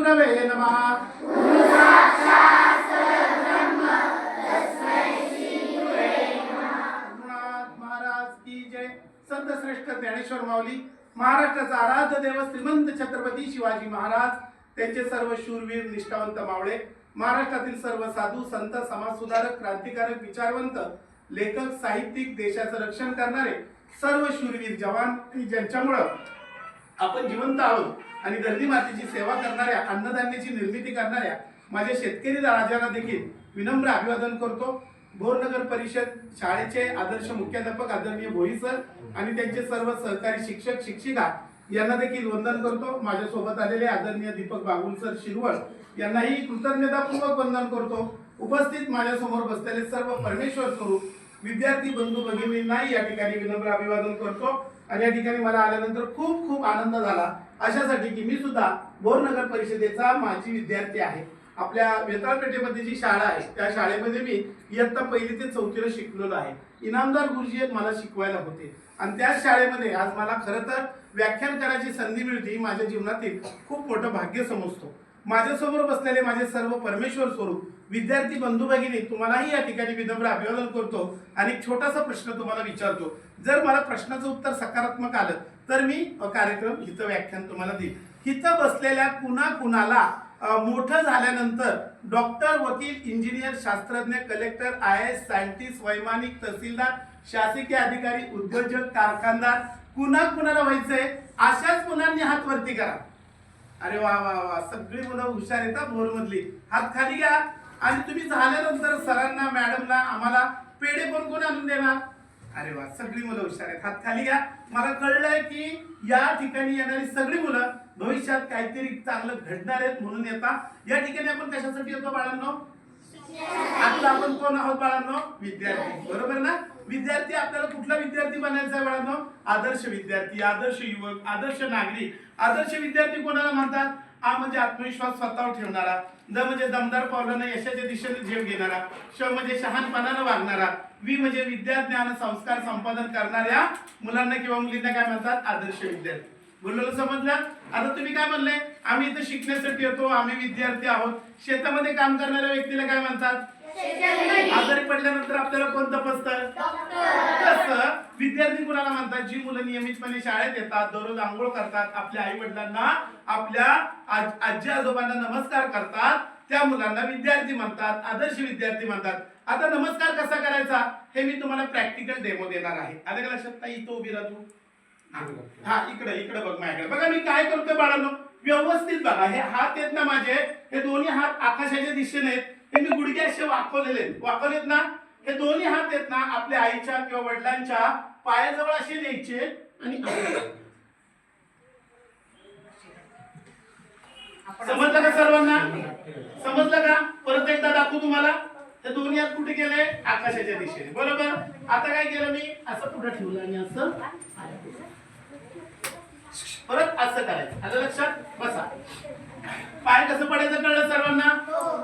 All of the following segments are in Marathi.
गुरवे नमः। महाराज की जय। संत श्रेष्ठ ज्ञानेश्वर माऊली महाराष्ट्राचा आराध्य देव श्रीमंत छत्रपती शिवाजी महाराज त्यांचे सर्व शूरवीर निष्ठावंत मावळे महाराष्ट्रातील सर्व साधू संत समाजसुधारक क्रांतिकारक विचारवंत लेखक साहित्यिक देशाचं रक्षण करणारे सर्व शूरवीर जवान की ज्यांच्यामुळं आपण जिवंत आहोत आणि धरणी मातेची सेवा करणाऱ्या अन्नधान्याची निर्मिती करणाऱ्या माझ्या शेतकरी राजांना देखील विनम्र अभिवादन करतो. भोरनगर परिषद शाळेचे आदर्श मुख्याध्यापक आदरणीय भोई सर आणि त्यांचे सर्व सहकारी शिक्षक शिक्षिका यांना देखील वंदन करतो. माझ्यासोबत आलेले आदरणीय दीपक बागुल सर शिरवळ यांनाही कृतज्ञतापूर्वक वंदन करतो. उपस्थित माझ्यासमोर बसलेले सर्व परमेश्वर स्वरूप विद्यार्थी बंधू भगिनींनाही या ठिकाणी विनम्र अभिवादन करतो. आणि या ठिकाणी मला आल्यानंतर खूप खूप आनंद झाला. अशासाठी की मी सुद्धा बोर नगर परिषदेचा माजी विद्यार्थी आहे. आपल्या वेताळपेठेमध्ये जी शाळा आहे त्या शाळेमध्ये मी इयत्ता पहिली ते चौथीला शिकलेलो आहे. इनामदार गुरुजी मला शिकवायला होते. आणि त्याच शाळेमध्ये आज मला खरं तर व्याख्यान करायची संधी मिळते ही माझ्या जीवनातील खूप मोठं भाग्य समजतो. माझ्यासमोर बसलेले माझे सर्व परमेश्वर स्वरूप विद्यार्थी बंधू भगिनी तुम्हालाही या ठिकाणी विनम्र अभिवादन करतो आणि एक छोटासा प्रश्न तुम्हाला विचारतो. जर मला प्रश्नाचं उत्तर सकारात्मक आलं तर मी कार्यक्रम हिचं व्याख्यान तुम्हाला देईन. हिथं बसलेल्या कुणा कुणाला मोठं झाल्यानंतर डॉक्टर वकील इंजिनियर शास्त्रज्ञ कलेक्टर आय एस सायंटिस्ट वैमानिक तहसीलदार शासकीय अधिकारी उद्योजक कारखानदार कुणा कुणाला व्हायचंय अशाच मुलांनी हात वरती करा. अरे वा वा वा. सगळी मुलं हुशार येतात भोर मधली हात खाली घ्या. आणि तुम्ही झाल्यानंतर सरांना मॅडमला आम्हाला पेढे कोण कोण आणून देणार? अरे वा सगळी मुलं हुशार आहेत. हात खाली घ्या. मला कळलंय की या ठिकाणी येणारी सगळी मुलं भविष्यात काहीतरी चांगलं घडणार आहेत म्हणून येतात या ठिकाणी आपण कशासाठी येतो बाळांनो? आता आपण कोण आहोत बाळांनो? विद्यार्थी. बरोबर ना? विद्यार्थी आपल्याला कुठला विद्यार्थी बनायचा आहे बाळांनो? आदर्श विद्यार्थी आदर्श युवक आदर्श नागरिक. आदर्श विद्यार्थी कोणाला म्हणतात? आ म्हणजे आत्मविश्वास स्वतःवर ठेवणारा द म्हणजे दमदार पावलानं यशाच्या दिशेने झेप घेणारा श म्हणजे शहाणपणानं वागणारा वि म्हणजे विद्या ज्ञान संस्कार संपादन करणाऱ्या मुलांना किंवा मुलींना काय म्हणतात? आदर्श विद्यार्थी. बोललेलं समजलं? आता तुम्ही काय म्हणले? आम्ही इथं शिकण्यासाठी येतो आम्ही विद्यार्थी आहोत. शेतामध्ये काम करणाऱ्या व्यक्तीला काय म्हणतात? आजारी पडल्यानंतर आपल्याला कोण तपासतं? तसं विद्यार्थी कुणाला म्हणतात जी मुलं नियमितपणे शाळेत येतात दररोज आंघोळ करतात आपल्या आई वडिलांना आपल्या आजी आजोबांना नमस्कार करतात त्या मुलांना विद्यार्थी म्हणतात आदर्श विद्यार्थी म्हणतात. आता नमस्कार कसा करायचा? हे मी तुम्हाला प्रॅक्टिकल डेमो देणार आहे. आलं का लक्षात नाही इथं उभी राहतो हा इकडे इकडे बघ माझ्याकडे. बघा मी काय करतोय बाळांनो? व्यवस्थित बघा हे हात आहेत ना माझे हे दोन्ही हात आकाशाच्या दिशेने आहेत. हे मी गुडघे असे वाकवलेले आहेत. वाकवलेत ना? हे दोन्ही हात आहेत ना आपल्या आईच्या किंवा वडिलांच्या पायाजवळ असे न्यायचे आणि समजलं का सर्वांना? समजलं का? परत एकदा दाखवू तुम्हाला. हे दोन्ही हात कुठे गेले? आकाशाच्या दिशेने. बरोबर? आता काय केलं मी? असं पुढे ठेवलं आणि असं परत असं करायचं. आलं लक्षात बसा. पाय कसं पडायचं कळलं सर्वांना?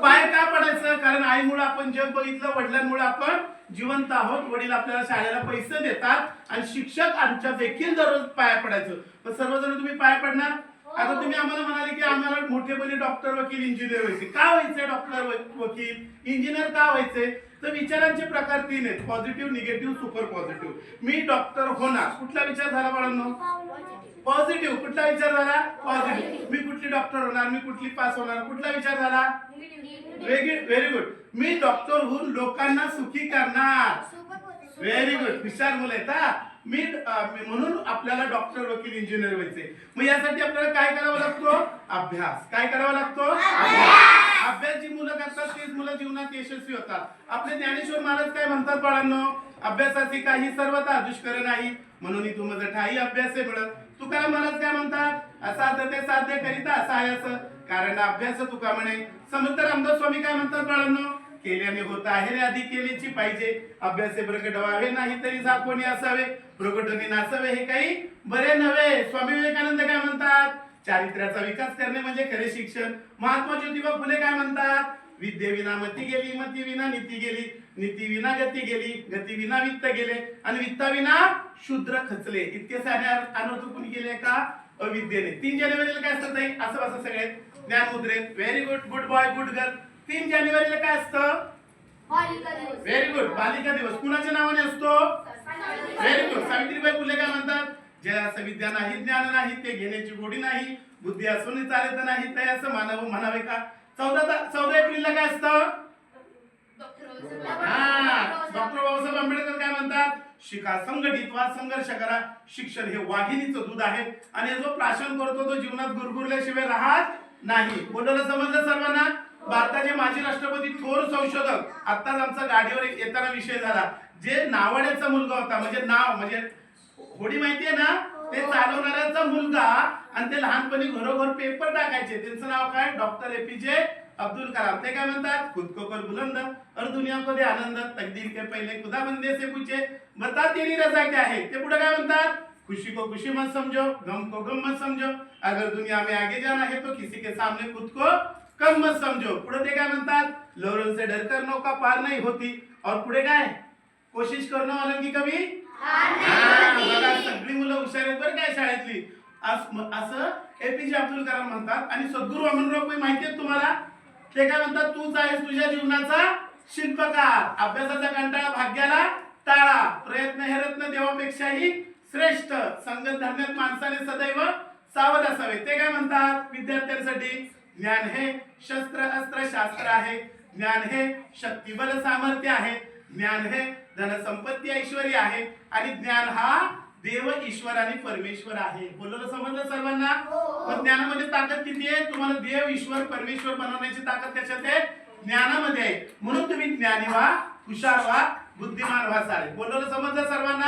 पाय का पडायचं? कारण आईमुळे आपण जग बघितलं वडिलांमुळे आपण जिवंत आहोत. वडील आपल्याला शाळेला पैसे देतात आणि शिक्षक आमच्या देखील दररोज पाया पडायचं. पण सर्वजण तुम्ही पाय पडणार? आता तुम्ही आम्हाला म्हणाले की आम्हाला मोठेपणी डॉक्टर वकील इंजिनियर व्हायचे. का व्हायचे डॉक्टर वकील? इंजिनियर का व्हायचे? तर विचारांचे प्रकार तीन आहेत. पॉझिटिव्ह निगेटिव्ह सुपर पॉझिटिव्ह मी डॉक्टर होणार. कुठला विचार झाला बाळांनो? पॉझिटिव्ह कुठला विचार झाला? पॉझिटिव्ह मी कुठली डॉक्टर होणार? मी कुठली पास होणार? कुठला विचार झाला? व्हेरी व्हेरी गुड मी डॉक्टर होऊन लोकांना सुखी करणार. व्हेरी गुड हुशार मुलं हा. मी म्हणून आपल्याला डॉक्टर वकील इंजिनियर व्हायचे मग यासाठी आपल्याला काय करावा लागतो? अभ्यास. काय करावा लागतो? अभ्यास. अभ्यास जी मुलं करतात तीच मुलं जीवनात यशस्वी होतात. आपले ज्ञानेश्वर महाराज काय म्हणतात बाळांनो? अभ्यासाची काही सर्वता दुष्कर नाही म्हणून तू माझं ठाई अभ्यास मिळत तुकाराम महाराज काय म्हणतात? असाध्य ते साध्य करीता असायच कारण अभ्यास तुका म्हणे. समर्थ रामदास स्वामी काय म्हणतात बाळांनो? केल्याने होत आहे रे आधी केलीची पाहिजे. अभ्यासे प्रकट व्हावे नाही तरी झाकोणी असावे. प्रकटने नासावे हे काही बरे नव्हे. स्वामी विवेकानंद काय म्हणतात? चारित्र्याचा विकास करणे म्हणजे खरे शिक्षण. महात्मा ज्योतिबा फुले काय म्हणतात? विद्येविना मती गेली मती विना नीती गेली नीती विना गती गेली गती विना वित्त गेले आणि वित्ताविना शूद्र खचले. इतके सारे अनर्थ कुणी केले का? अविद्येने. तीन जानेवारीला काय असतं ताई? असं असं सगळे ज्ञानमुद्रेत very good good boy good girl तीन जानेवारीला काय असतं? व्हेरी गुड बालिका दिवस. कुणाच्या नावाने असतो? व्हेरी गुड सावित्रीबाई फुले काय म्हणतात? जे असं विद्या नाही ज्ञान नाही ते घेण्याची गोडी नाही बुद्धी असून चालत नाही ते असं मानव म्हणावे का? चौदा चौदा एप्रिलला काय असतं? डॉक्टर बाबासाहेब आंबेडकर. काय म्हणतात? शिका संघटित वा संघर्ष करा. शिक्षण हे वाघिणीचं दूध आहे. आणि जो प्राशन करतो तो जीवनात गुरगुरल्याशिवाय राहत नाही. बोलवलं समजलं सर्वांना? भारताचे माजी राष्ट्रपती थोर संशोधक. आत्ताच आमचा गाडीवर येताना विषय झाला. जे नावाड्याचा मुलगा होता म्हणजे नाव म्हणजे होडी माहितीये ना? ते चालवणाऱ्याचा मुलगा आणि ते लहानपणी घरोघर पेपर टाकायचे. त्यांचं नाव काय? डॉक्टर ए पी जे अब्दुल कलाम. ते काय म्हणतात? खुद को कर बुलंद और दुनिया को दे आनंद तकदीर के पहले खुदा बंदे से पूछे. बता तेरी रजा क्या है? ते पुढे काय म्हणतात? खुशी को खुशी मत समझो गम को गम मत समझो. अगर दुनिया में आगे जाना है तो किसी के सामने खुद को कम मत समझो. पुढे ते काय म्हणतात? लोरल से डरकर नौका पार नहीं होती. और पुढे काय? कोशिश करणं वालों की कमी बघा सगळी मुलं हुशार आहेत बरं काय शाळेतली. अस- एपीजे अब्दुल कलाम म्हणतात. आणि सद्गुरू वामनराव पै माहिती आहे तुम्हाला? ते काय म्हणतात? तूच आहेस तुझ्या जीवनाचा शिल्पकार. अभ्यासाचा कंटाळा भाग्याला टाळा. प्रयत्न हे रत्न देवापेक्षाही श्रेष्ठ. संगत धरण्यात माणसाने सदैव सावध असावे. ते काय म्हणतात? विद्यार्थ्यांसाठी ज्ञान हे शस्त्र अस्त्र शास्त्र आहे. ज्ञान हे शक्तिबल सामर्थ्य आहे. ज्ञान हे धनसंपत्ती ऐश्वर्य आहे आणि ज्ञान हा देव ईश्वर आणि परमेश्वर आहे. बोललं समजलं सर्वांना? मग ज्ञानामध्ये ताकद किती आहे? तुम्हाला देव ईश्वर परमेश्वर बनवण्याची ताकद कशात आहे? ज्ञानामध्ये आहे. म्हणून तुम्ही ज्ञानी व्हा हुशार व्हा बुद्धिमान व्हा सारे. बोललं समजलं सर्वांना?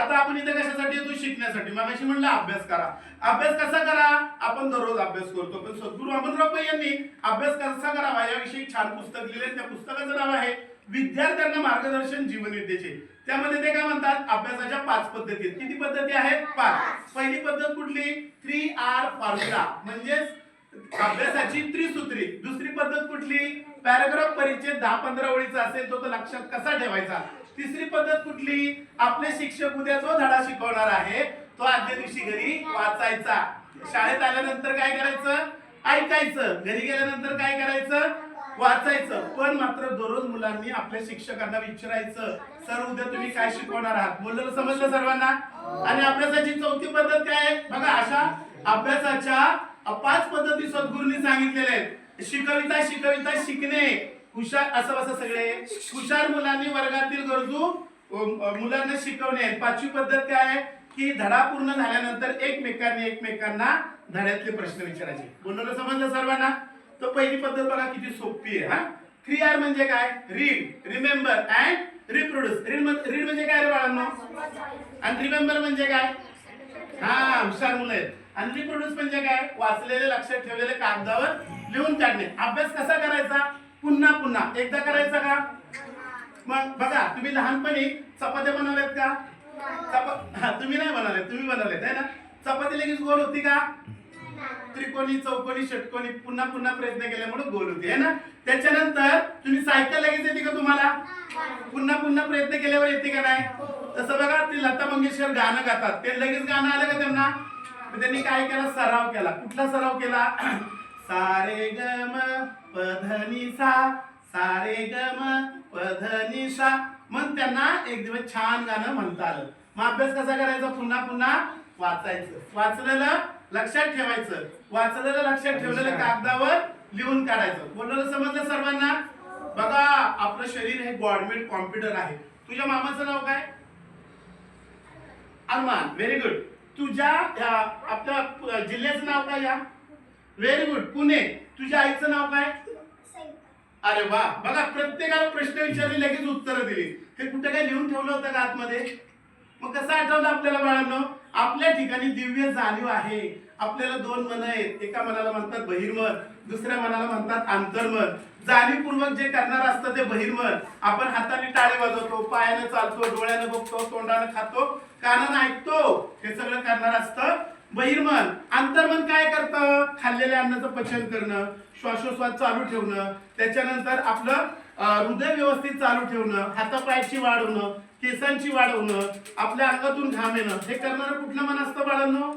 आता आपण इथे कशासाठी येतो? शिकण्यासाठी. मग अशी म्हणलं अभ्यास करा. अभ्यास कसा करा? आपण दररोज अभ्यास करतो. पण सद्गुरू अमरराव पै यांनी अभ्यास कसा करावा? याविषयी छान पुस्तक लिहिले त्या पुस्तकाचं नाव आहे विद्यार्थ्यांना मार्गदर्शन जीवनविद्येचे त्यामध्ये ते काय म्हणतात? अभ्यासाच्या पाच पद्धती आहेत. किती पद्धती आहेत? पाच. पहिली पद्धत कुठली? थ्री आर फॉर्म्युला म्हणजेच अभ्यासाची त्रिसूत्री. दुसरी पद्धत कुठली? पॅराग्राफ परिचय दहा पंधरा ओळीचा असेल तो तो लक्षात कसा ठेवायचा? तिसरी पद्धत कुठली? आपले शिक्षक उद्या जो धडा शिकवणार आहे तो आदल्या दिवशी घरी वाचायचा. शाळेत आल्यानंतर काय करायचं? ऐकायचं. घरी गेल्यानंतर काय करायचं? वाचायचं. पण मात्र दररोज मुलांनी आपल्या शिक्षकांना विचारायचं सर उद्या तुम्ही काय शिकवणार आहात? बोललेलं समजलं सर्वांना? आणि अभ्यासाची चौथी पद्धत काय आहे? बघा अशा अभ्यासाच्या पाच पद्धती सद्गुरूंनी सांगितलेल्या आहेत. शिकविता शिकविता शिकणे. हुशार असं असं सगळे. हुशार मुलांनी वर्गातील गरजू मुलांना शिकवणे पाचवी पद्धत काय आहे? की धडा पूर्ण झाल्यानंतर एकमेकांनी एकमेकांना धड्यातले प्रश्न विचारायचे. बोललेलं समजलं सर्वांना? तर पहिली पद्धत बघा किती सोपी आहे हा? थ्री आर म्हणजे काय? Read remember and reproduce read read म्हणजे काय रे बाळांनो? आणि रिमेंबर म्हणजे काय? हा हुशार मुलं आहेत. आणि रिप्रोड्यूस म्हणजे काय? वाचलेले लक्षात ठेवलेले कागदावर लिहून काढणे. अभ्यास कसा करायचा? पुन्हा पुन्हा. एकदा करायचा का? मग बघा तुम्ही लहानपणी चपात्या बनवल्यात का? चपा हा तुम्ही नाही बनवले तुम्ही बनवलेत आहे ना? चपाती लगेच गोल होती का? त्रिकोणी चौकोनी षटकोनी पुन्हा पुन्हा प्रयत्न केल्यामुळे गोल होते आहे ना? त्याच्यानंतर तुम्ही सायकल लगेच येते का तुम्हाला? पुन्हा पुन्हा प्रयत्न केल्यावर येते का नाही? तसं बघा ते लता मंगेशकर गाणं गातात. ते लगेच गाणं आलं का त्यांना? त्यांनी काय केला? सराव केला. कुठला सराव केला? सारे गम पधनी सा सारे गम पधनी सा मग त्यांना एक दिवस छान गाणं म्हणता आलं. मग अभ्यास कसा करायचा? पुन्हा पुन्हा वाचायचं. वाचलेलं लक्षात ठेवायचं. वाचलेलं लक्षात ठेवलेलं कागदावर लिहून काढायचं. बोललेलं समजलं सर्वांना? बघा आपलं शरीर हे गॉडमेड कॉम्प्युटर आहे. तुझ्या मामाचं नाव काय? अरमान. व्हेरी गुड तुझ्या या, आपल्या जिल्ह्याचं नाव काय या? Very good Pune. तुझ्या आईचं नाव काय? अरे वा. बघा प्रत्येकाला प्रश्न विचारले लगेच उत्तरं दिली. हे कुठे काय लिहून ठेवलं होतं का आतमध्ये? मग कसं आठवलं आपल्याला बाळांनो? आपल्या ठिकाणी दिव्य जाणीव आहे. आपल्याला दोन मन आहेत. एका मनाला म्हणतात बहिर्मन दुसऱ्या मनाला म्हणतात आंतरमन जाणीवपूर्वक जे करणार असतं ते बहिर्मन. आपण हाताने टाळे वाजवतो पायाने चालतो डोळ्याने बघतो तोंडाने खातो कानानं ऐकतो. हे सगळं करणार असतं बहिर्मन. अंतर्मन काय करतं? खाल्लेल्या अन्नाचं पचन करणं श्वासोश्वास चालू ठेवणं त्याच्यानंतर आपलं हृदय व्यवस्थित चालू ठेवणं हातापायाची वाढ होणं केसांची वाढ होणं आपल्या अंगातून घाम येणं हे करणारं कुठलं मन असतं बाळांनो?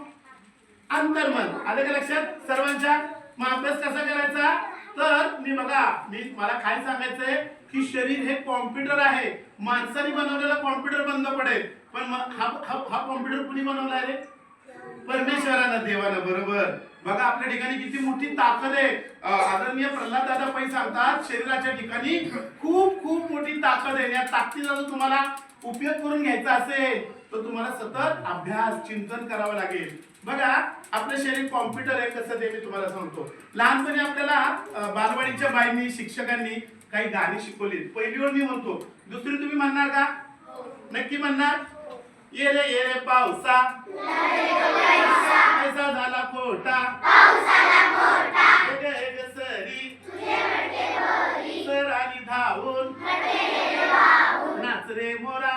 अंतर्मन. आलं का लक्षात? सर्वांच्या मग अभ्यास कसा करायचा? तर मी बघा मी मला काय सांगायचंय की शरीर हे कॉम्प्युटर आहे. माणसाने बनवलेला कॉम्प्युटर बंद पडेल. पण मग हा कॉम्प्युटर कुणी बनवला रे? परमेश्वरानं देवानं बरोबर. बघा आपल्या ठिकाणी किती मोठी ताकद आहे. आदरणीय प्रल्हाद दादा पै सांगतात शरीराच्या ठिकाणी खूप खूप मोठी ताकद आहे. या ताकदीला तुम्हाला उपयोग करून घ्यायचा असेल तर तुम्हाला सतत अभ्यास चिंतन करावं लागेल. बघा आपलं शरीर कॉम्प्युटर आहे कसं ते मी तुम्हाला सांगतो. लहानपणी आपल्याला बालवाडीच्या बाईंनी शिक्षकांनी काही गाणी शिकवली पहिली ओळ मी म्हणतो दुसरी तुम्ही म्हणणार का? नक्की म्हणणार? ये रे ये रे पावसा. पैसा झाला खोटा. सरी. सर आणि धावून. नाच रे मोरा.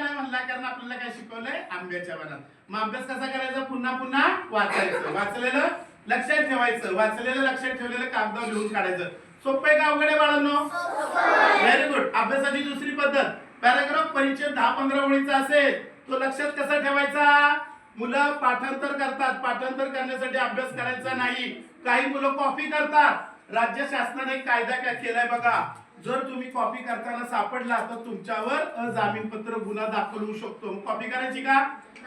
नाही म्हणला कारण आपल्याला काय शिकवलंय? आंब्याच्या वनात. मग अभ्यास कसा करायचा? पुन्हा पुन्हा वाचायचं. वाचलेलं लक्षात ठेवायचं. वाचलेलं लक्षात ठेवलेलं कागदावर लिहून काढायचं. सोपं आहे का अवघड आहे बाळांनो? व्हेरी गुड अभ्यासाची दुसरी पद्धत. पॅराग्राफ परिचय दहा पंधरा ओळीचा असेल तो लक्षात कसा ठेवायचा? मुलं पाठांतर करतात. पाठांतर करण्यासाठी अभ्यास करायचा नाही. काही मुलं कॉपी करतात. राज्य शासनाने कायदा काय केलाय बघा? जर तुम्ही कॉपी करताना सापडला तर तुमच्यावर अजामीनपत्र गुन्हा दाखल होऊ शकतो. कॉपी करायची का?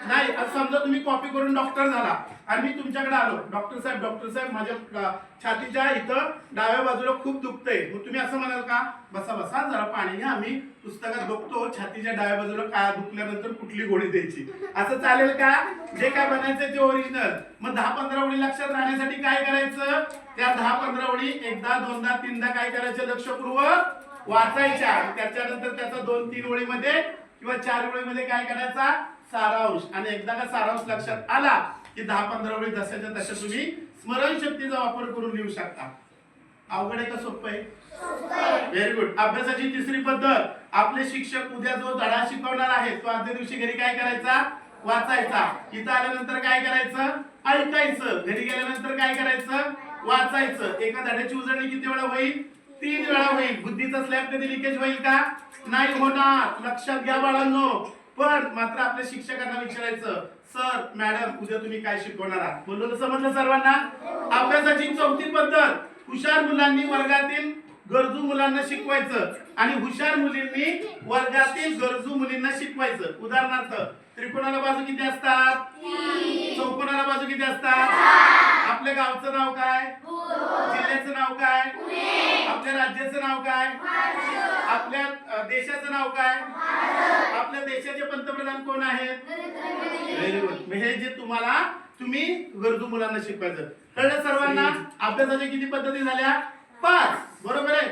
नाही. समजा तुम्ही कॉपी करून डॉक्टर झाला आणि मी तुमच्याकडे आलो. डॉक्टर साहेब डॉक्टर साहेब माझ्या छातीच्या इथं डाव्या बाजूला खूप दुखतंय. मग तुम्ही असं म्हणाल का? बसा बसा जरा पाणी घ्या. आम्ही पुस्तकात बघतो छातीच्या डाव्या बाजूला काय दुखल्यानंतर कुठली गोळी द्यायची? असं चालेल का? जे काय बनायचं ते ओरिजिनल मग दहा पंधरा ओळी लक्षात राहण्यासाठी काय करायचं? त्या दहा पंधरा ओळी एकदा दोनदा तीनदा काय करायचं लक्षपूर्वक? वाचायच्या. त्याच्यानंतर त्याचा दोन तीन ओळीमध्ये किंवा चार ओळीमध्ये काय करायचा? सारांश. आणि एकदा का सारांश लक्षात आला की दहा पंधरा ओळी जशाच्या तशा तुम्ही स्मरणशक्तीचा वापर करून लिहू शकता. अवघड आहे का सोपं आहे? व्हेरी गुड अभ्यासाची तिसरी पद्धत. आपले शिक्षक उद्या जो धडा शिकवणार आहे तो आदल्या दिवशी घरी काय करायचा? वाचायचा. इथं आल्यानंतर काय करायचं? ऐकायचं. घरी गेल्यानंतर काय करायचं? वाचायचं. एका धड्याची उजळणी किती वेळा होईल? तीन वेळा होईल. बुद्धीचा स्लॅब कधी लिकेज होईल का? नाही होणार. लक्षात घ्या बाळांनो. पण मात्र आपल्या शिक्षकांना विचारायचं सर मॅडम उद्या तुम्ही काय शिकवणार आहात? बोललो तर समजलं सर्वांना? अभ्यासाची चौथी पद्धत. हुशार मुलांनी वर्गातील गरजू मुलांना शिकवायचं. आणि हुशार मुलींनी वर्गातील गरजू मुलींना शिकवायचं. उदाहरणार्थ त्रिकोणाला बाजू किती असतात? चौकोनाला बाजू किती असतात? आपल्या गावचं नाव काय? जिल्ह्याचं नाव काय? आपल्या राज्याचं नाव काय? आपल्या देशाचं नाव काय? आपल्या देशाचे पंतप्रधान कोण आहेत? हे जे तुम्हाला तुम्ही गरजू मुलांना शिकवायचं. कळलं सर्वांना? अभ्यासाच्या किती पद्धती झाल्या? पाच. बरोबर आहे?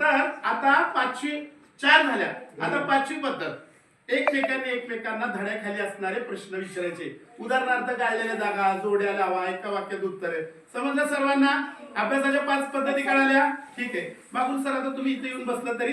तर आता पाचवी चार झाल्या. आता पाचवी पद्धत एकमेकांनी एकमेकांना धड्याखाली असणारे प्रश्न विचारायचे. उदाहरणार्थ गाळलेल्या जागा जोड्या लावा एका वाक्यात उत्तर आहे. समजलं सर्वांना? अभ्यासाच्या पाच पद्धती कळाल्या? ठीक आहे. बाबूल सर आता तुम्ही इथे येऊन बसला तरी